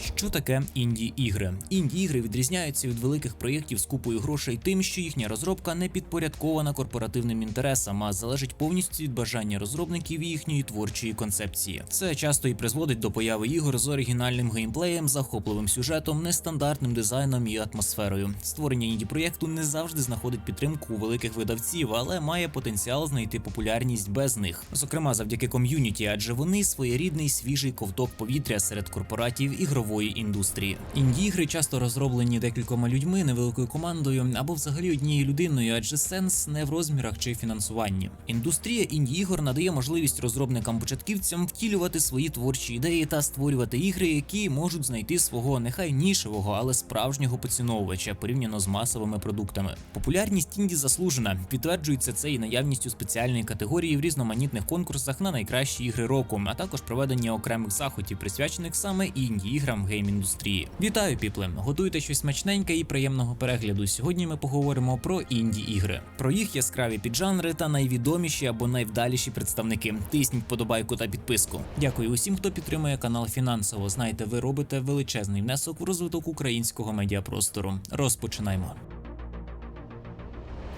Що таке інді ігри? Інді ігри відрізняються від великих проєктів з купою грошей тим, що їхня розробка не підпорядкована корпоративним інтересам, а залежить повністю від бажання розробників і їхньої творчої концепції. Це часто і призводить до появи ігор з оригінальним геймплеєм, захопливим сюжетом, нестандартним дизайном і атмосферою. Створення інді проєкту не завжди знаходить підтримку у великих видавців, але має потенціал знайти популярність без них, зокрема завдяки ком'юніті, адже вони своєрідний свіжий ковток повітря серед корпоратів ігрової індустрії. Інді-ігри часто розроблені декількома людьми, невеликою командою або взагалі однією людиною, адже сенс не в розмірах чи фінансуванні. Індустрія інді-ігор надає можливість розробникам-початківцям втілювати свої творчі ідеї та створювати ігри, які можуть знайти свого нехай нішевого, але справжнього поціновувача порівняно з масовими продуктами. Популярність інді заслужена. Підтверджується це і наявністю спеціальної категорії в різноманітних конкурсах на найкращі ігри року, а також проведення окремих заходів, присвячених саме інді в гейм-індустрії. Вітаю, піпле! Готуйте щось смачненьке і приємного перегляду. Сьогодні ми поговоримо про інді ігри, про їх яскраві піджанри та найвідоміші або найвдаліші представники. Тисніть подобайку та підписку. Дякую усім, хто підтримує канал фінансово. Знайте, ви робите величезний внесок в розвиток українського медіапростору. Розпочинаємо.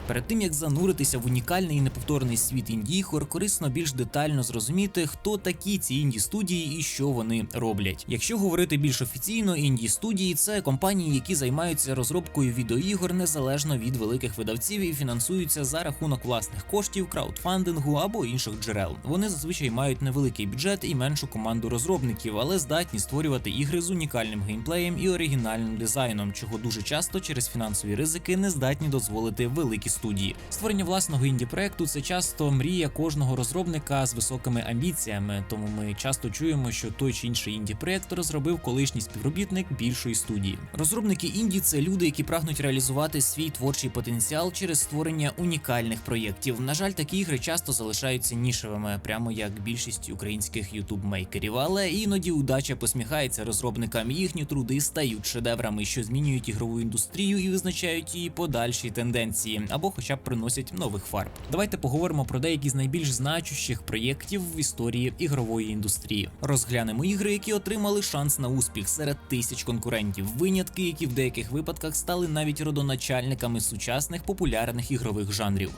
Перед тим як зануритися в унікальний і неповторний світ інді-ігор, корисно більш детально зрозуміти, хто такі ці інді студії і що вони роблять. Якщо говорити більш офіційно, інді студії це компанії, які займаються розробкою відеоігор незалежно від великих видавців і фінансуються за рахунок власних коштів, краудфандингу або інших джерел. Вони зазвичай мають невеликий бюджет і меншу команду розробників, але здатні створювати ігри з унікальним геймплеєм і оригінальним дизайном, чого дуже часто через фінансові ризики не здатні дозволити великі студії. Створення власного інді проекту це часто мрія кожного розробника з високими амбіціями. Тому ми часто чуємо, що той чи інший інді проект розробив колишній співробітник більшої студії. Розробники інді це люди, які прагнуть реалізувати свій творчий потенціал через створення унікальних проєктів. На жаль, такі ігри часто залишаються нішевими, прямо як більшість українських ютуб-мейкерів. Але іноді удача посміхається розробникам. Їхні труди стають шедеврами, що змінюють ігрову індустрію і визначають її подальші тенденції або хоча б приносять нових фарб. Давайте поговоримо про деякі з найбільш значущих проєктів в історії ігрової індустрії. Розглянемо ігри, які отримали шанс на успіх серед тисяч конкурентів, винятки, які в деяких випадках стали навіть родоначальниками сучасних популярних ігрових жанрів.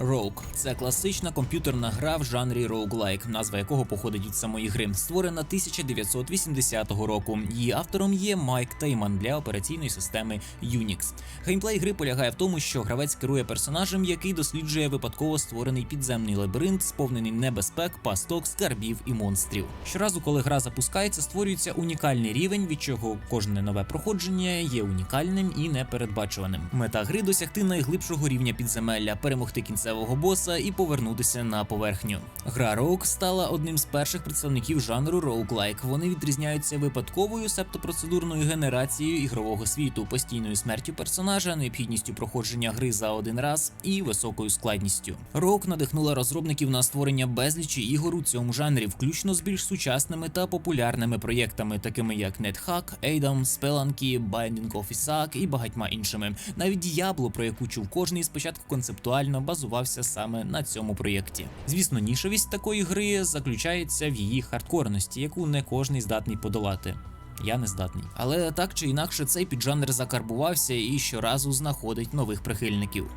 Rogue – це класична комп'ютерна гра в жанрі roguelike, назва якого походить від самої гри, створена 1980 року. Її автором є Майк Тейман для операційної системи Unix. Геймплей гри полягає в тому, що гравець керує персонажем, який досліджує випадково створений підземний лабіринт, сповнений небезпек, пасток, скарбів і монстрів. Щоразу, коли гра запускається, створюється унікальний рівень, від чого кожне нове проходження є унікальним і непередбачуваним. Мета гри досягти найглибшого рівня підземелля, перемогти кінцевого боса і повернутися на поверхню. Гра Rogue стала одним з перших представників жанру roguelike. Вони відрізняються випадковою септопроцедурною генерацією ігрового світу, постійною смертю персонажа, необхідністю проходження гри за один раз і високою складністю. Rogue надихнула розробників на створення безлічі ігор у цьому жанрі, включно з більш сучасними та популярними проєктами, такими як NetHack, Adam, Spelunky, Binding of Isaac і багатьма іншими. Навіть Diablo, про яку чув кожний, спочатку концептуально базувався саме на цьому проєкті. Звісно, нішовість такої гри заключається в її хардкорності, яку не кожний здатний подолати. Я не здатний. Але так чи інакше цей піджанр закарбувався і щоразу знаходить нових прихильників.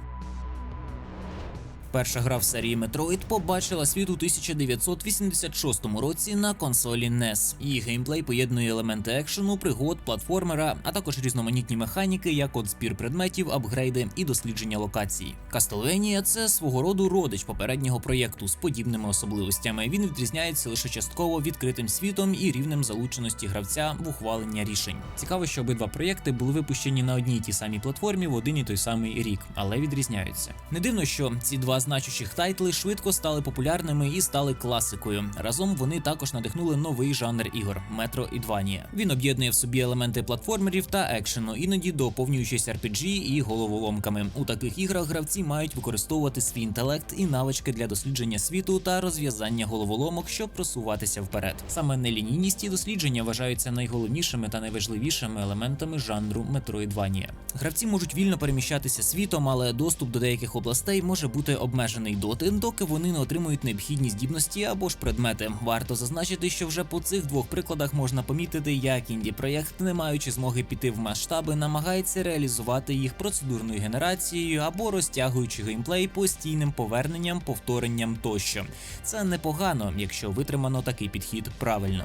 Перша гра в серії Metroid побачила світ у 1986 році на консолі NES. Її геймплей поєднує елементи екшену, пригод, платформера, а також різноманітні механіки, як от збір предметів, апгрейди і дослідження локацій. Castlevania – це свого роду родич попереднього проєкту з подібними особливостями. Він відрізняється лише частково відкритим світом і рівнем залученості гравця в ухвалення рішень. Цікаво, що обидва проєкти були випущені на одній й тій самій платформі в один і той самий рік, але відрізняються. Не дивно, що ці два значущих тайтли швидко стали популярними і стали класикою. Разом вони також надихнули новий жанр ігор Metroidvania. Він об'єднує в собі елементи платформерів та екшену, іноді доповнюючись RPG і головоломками. У таких іграх гравці мають використовувати свій інтелект і навички для дослідження світу та розв'язання головоломок, щоб просуватися вперед. Саме нелінійність і дослідження вважаються найголовнішими та найважливішими елементами жанру Metroidvania. Гравці можуть вільно переміщатися світом, але доступ до деяких областей може бути обмежений обмежений доти, доки вони не отримують необхідні здібності або ж предмети. Варто зазначити, що вже по цих двох прикладах можна помітити, як інді проєкт, не маючи змоги піти в масштаби, намагається реалізувати їх процедурною генерацією або розтягуючи геймплей постійним поверненням, повторенням тощо. Це непогано, якщо витримано такий підхід правильно.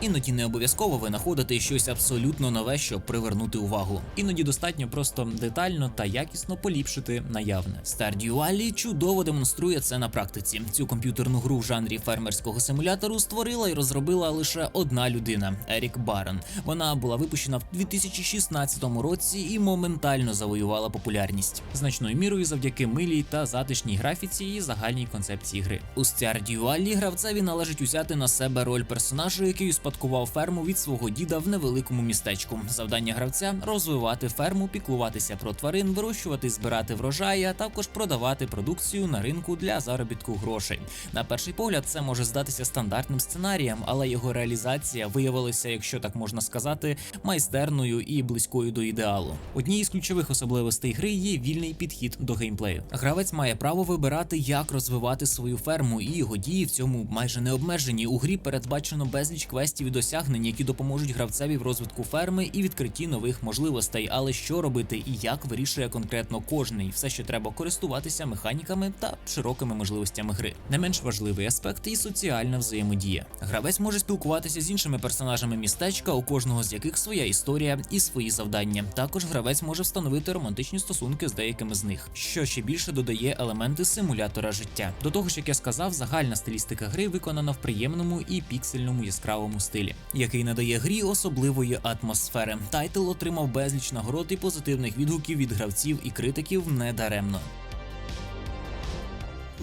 Іноді не обов'язково винаходити щось абсолютно нове, щоб привернути увагу. Іноді достатньо просто детально та якісно поліпшити наявне. Stardew Valley чудово демонструє це на практиці. Цю комп'ютерну гру в жанрі фермерського симулятору створила і розробила лише одна людина Ерік Барон. Вона була випущена в 2016 році і моментально завоювала популярність значною мірою завдяки милій та затишній графіці і загальній концепції гри. У Stardew Valley гравцеві належить узяти на себе роль персонажа, який успадкував ферму від свого діда в невеликому містечку. Завдання гравця розвивати ферму, піклуватися про тварин, вирощувати, збирати врожаї, а також продавати продукцію на ринку для заробітку грошей. На перший погляд, це може здатися стандартним сценарієм, але його реалізація виявилася, якщо так можна сказати, майстерною і близькою до ідеалу. Однією з ключових особливостей гри є вільний підхід до геймплею. Гравець має право вибирати, як розвивати свою ферму, і його дії в цьому майже не обмежені. У грі передбачено безліч квестів і досягнень, які допоможуть гравцеві в розвитку ферми і відкритті нових можливостей. Але що робити і як вирішує конкретно кожний, все, що треба користуватися механіками та широкими можливостями гри. Не менш важливий аспект і соціальна взаємодія. Гравець може спілкуватися з іншими персонажами містечка, у кожного з яких своя історія і свої завдання. Також гравець може встановити романтичні стосунки з деякими з них, що ще більше додає елементи симулятора життя. До того ж, як я сказав, загальна стилістика гри виконана в приємному і піксельному яскравому стилі, який надає грі особливої атмосфери. Тайтл отримав безліч нагород і позитивних відгуків від гравців і критиків недаремно.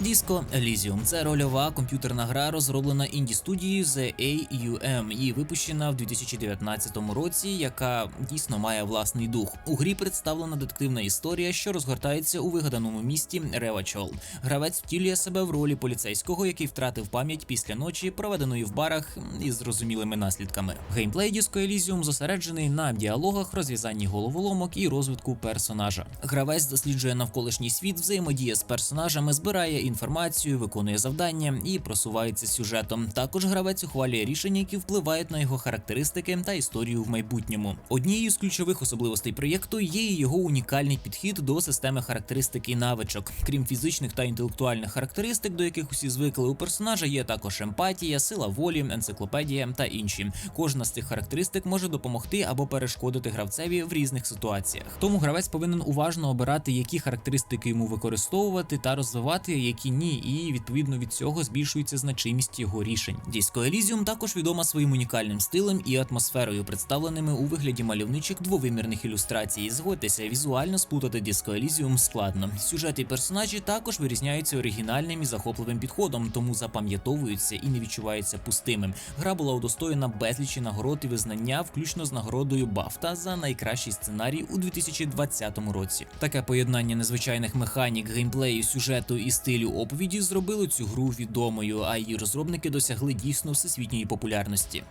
Disco Elysium – це рольова комп'ютерна гра, розроблена інді студією The AUM і випущена в 2019 році, яка дійсно має власний дух. У грі представлена детективна історія, що розгортається у вигаданому місті Ревачол. Гравець втілює себе в ролі поліцейського, який втратив пам'ять після ночі, проведеної в барах із зрозумілими наслідками. Геймплей Disco Elysium зосереджений на діалогах, розв'язанні головоломок і розвитку персонажа. Гравець досліджує навколишній світ, взаємодіє з персонажами, збирає інформацію, виконує завдання і просувається сюжетом. Також гравець ухвалює рішення, які впливають на його характеристики та історію в майбутньому. Однією з ключових особливостей проєкту є і його унікальний підхід до системи характеристик і навичок. Крім фізичних та інтелектуальних характеристик, до яких усі звикли у персонажа, є також емпатія, сила волі, енциклопедія та інші. Кожна з цих характеристик може допомогти або перешкодити гравцеві в різних ситуаціях. Тому гравець повинен уважно обирати, які характеристики йому використовувати та розвивати, які ні, і відповідно від цього збільшується значимість його рішень. Disco Elysium також відома своїм унікальним стилем і атмосферою, представленими у вигляді мальовничих двовимірних ілюстрацій. Згодьтеся, візуально сплутати Disco Elysium складно. Сюжет і персонажі також вирізняються оригінальним і захопливим підходом, тому запам'ятовуються і не відчуваються пустими. Гра була удостоєна безлічі нагород і визнання, включно з нагородою BAFTA за найкращий сценарій у 2020 році. Таке поєднання незвичайних механік, геймплею, сюжету і стилю оповіді зробили цю гру відомою, а її розробники досягли дійсно всесвітньої популярності.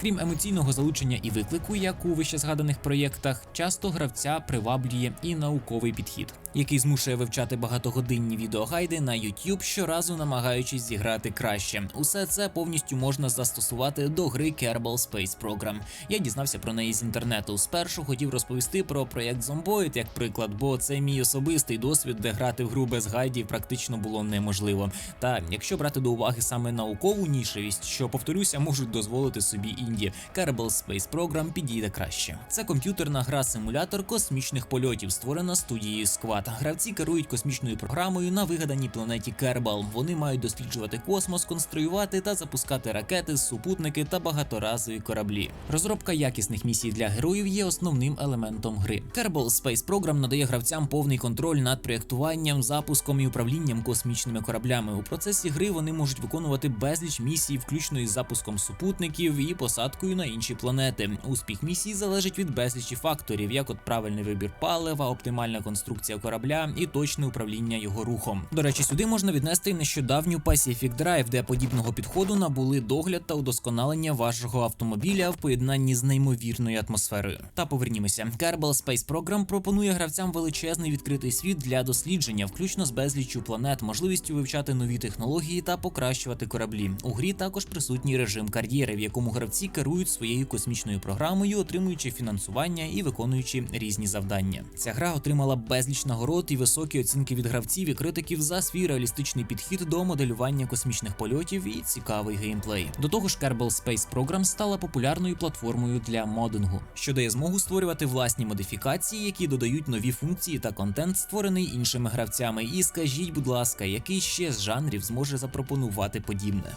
Крім емоційного залучення і виклику, як у вище згаданих проєктах, часто гравця приваблює і науковий підхід, який змушує вивчати багатогодинні відеогайди на YouTube, щоразу намагаючись зіграти краще. Усе це повністю можна застосувати до гри Kerbal Space Program. Я дізнався про неї з інтернету. Спершу хотів розповісти про проєкт Zomboid як приклад, бо це мій особистий досвід, де грати в гру без гайдів практично було неможливо. Та якщо брати до уваги саме наукову нішевість, що повторюся, можуть дозволити собі інді, Kerbal Space Program підійде краще. Це комп'ютерна гра-симулятор космічних польотів, створена студією Squad. Гравці керують космічною програмою на вигаданій планеті Кербал. Вони мають досліджувати космос, конструювати та запускати ракети, супутники та багаторазові кораблі. Розробка якісних місій для героїв є основним елементом гри. Kerbal Space Program надає гравцям повний контроль над проєктуванням, запуском і управлінням космічними кораблями. У процесі гри вони можуть виконувати безліч місій, включно із запуском супутників і посадкою на інші планети. Успіх місії залежить від безлічі факторів, як от правильний вибір палива, оптимальна конструкція корабля і точне управління його рухом. До речі, сюди можна віднести нещодавню Pacific Drive, де подібного підходу набули догляд та удосконалення вашого автомобіля в поєднанні з неймовірною атмосферою. Та повернімося. Kerbal Space Program пропонує гравцям величезний відкритий світ для дослідження, включно з безліччю планет, можливістю вивчати нові технології та покращувати кораблі. У грі також присутній режим кар'єри, в якому гравці керують своєю космічною програмою, отримуючи фінансування і виконуючи різні завдання. Ця гра отримала безліч нагород і високі оцінки від гравців і критиків за свій реалістичний підхід до моделювання космічних польотів і цікавий геймплей. До того ж, Kerbal Space Program стала популярною платформою для модингу, що дає змогу створювати власні модифікації, які додають нові функції та контент, створений іншими гравцями. І скажіть, будь ласка, який ще з жанрів зможе запропонувати подібне?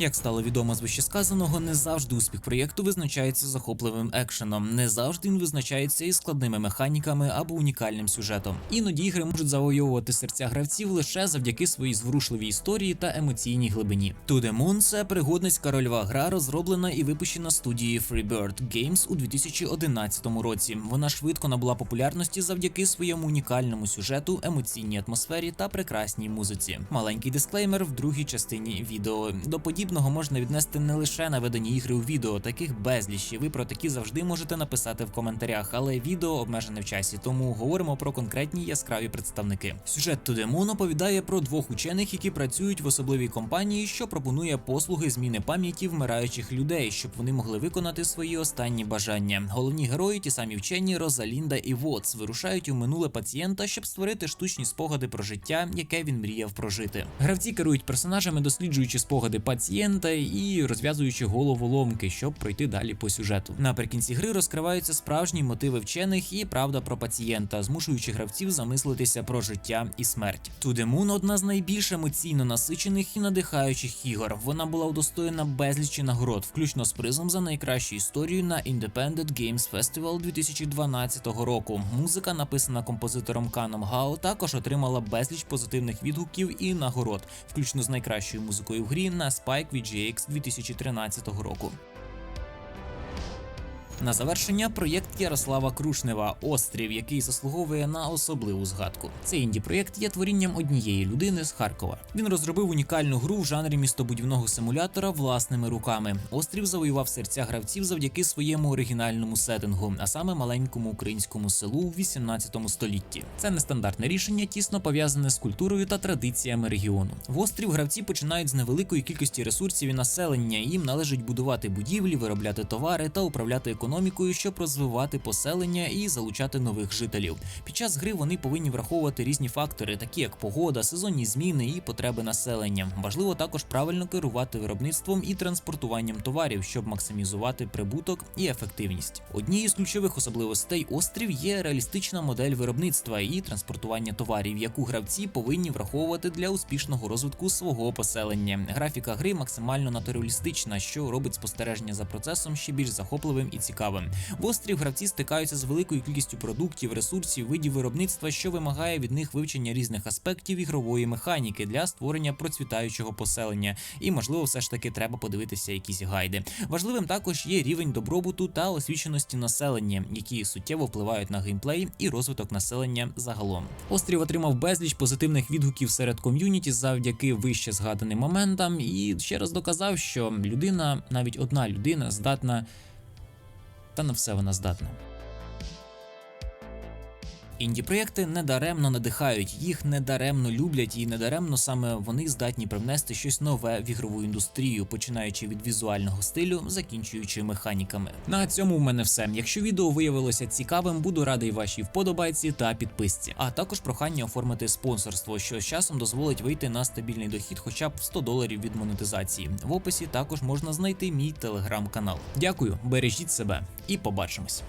Як стало відомо з вищесказаного, не завжди успіх проєкту визначається захопливим екшеном, не завжди він визначається і складними механіками або унікальним сюжетом. Іноді ігри можуть завойовувати серця гравців лише завдяки своїй зворушливій історії та емоційній глибині. To the Moon – це пригодницька рольова гра, розроблена і випущена студією Freebird Games у 2011 році. Вона швидко набула популярності завдяки своєму унікальному сюжету, емоційній атмосфері та прекрасній музиці. Маленький дисклеймер в другій частині відео. До подібного можна віднести не лише наведені ігри у відео, таких безліч. і Ви про такі завжди можете написати в коментарях, але відео обмежене в часі, тому говоримо про конкретні яскраві представники. Сюжет Moon оповідає про двох учених, які працюють в особливій компанії, що пропонує послуги зміни пам'яті вмираючих людей, щоб вони могли виконати свої останні бажання. Головні герої, ті самі вчені Розалінда і Вотс, вирушають у минуле пацієнта, щоб створити штучні спогади про життя, яке він мріяв прожити. Гравці керують персонажами, досліджуючи спогади пацієнта і розв'язуючи головоломки, щоб пройти далі по сюжету. Наприкінці гри розкриваються справжні мотиви вчених і правда про пацієнта, змушуючи гравців замислитися про життя і смерть. To The Moon – одна з найбільш емоційно насичених і надихаючих ігор. Вона була удостоєна безлічі нагород, включно з призом за найкращу історію на Independent Games Festival 2012 року. Музика, написана композитором Каном Гао, також отримала безліч позитивних відгуків і нагород, включно з найкращою музикою в грі на Spike VGX 2013 року. На завершення проєкт Ярослава Крушнева Острів, який заслуговує на особливу згадку. Цей інді проєкт є творінням однієї людини з Харкова. Він розробив унікальну гру в жанрі містобудівного симулятора власними руками. Острів завоював серця гравців завдяки своєму оригінальному сеттингу, а саме маленькому українському селу в 18 столітті. Це нестандартне рішення, тісно пов'язане з культурою та традиціями регіону. В острів гравці починають з невеликої кількості ресурсів і населення. Їм належить будувати будівлі, виробляти товари та управляти економікою щоб розвивати поселення і залучати нових жителів. Під час гри вони повинні враховувати різні фактори, такі як погода, сезонні зміни і потреби населення. Важливо також правильно керувати виробництвом і транспортуванням товарів, щоб максимізувати прибуток і ефективність. Однією з ключових особливостей острів є реалістична модель виробництва і транспортування товарів, яку гравці повинні враховувати для успішного розвитку свого поселення. Графіка гри максимально натуралістична, що робить спостереження за процесом ще більш захопливим і цікавим. В острів гравці стикаються з великою кількістю продуктів, ресурсів, видів виробництва, що вимагає від них вивчення різних аспектів ігрової механіки для створення процвітаючого поселення. І, можливо, все ж таки треба подивитися якісь гайди. Важливим також є рівень добробуту та освіченості населення, які суттєво впливають на геймплей і розвиток населення загалом. Острів отримав безліч позитивних відгуків серед ком'юніті завдяки вище згаданим моментам, і ще раз доказав, що людина, навіть одна людина, здатна та на все вона здатна. Інді проєкти недаремно надихають, їх недаремно люблять, і недаремно саме вони здатні привнести щось нове в ігрову індустрію, починаючи від візуального стилю, закінчуючи механіками. На цьому в мене все. Якщо відео виявилося цікавим, буду радий вашій вподобайці та підписці. А також прохання оформити спонсорство, що з часом дозволить вийти на стабільний дохід, хоча б 100 доларів від монетизації. В описі також можна знайти мій телеграм-канал. Дякую, бережіть себе і побачимось.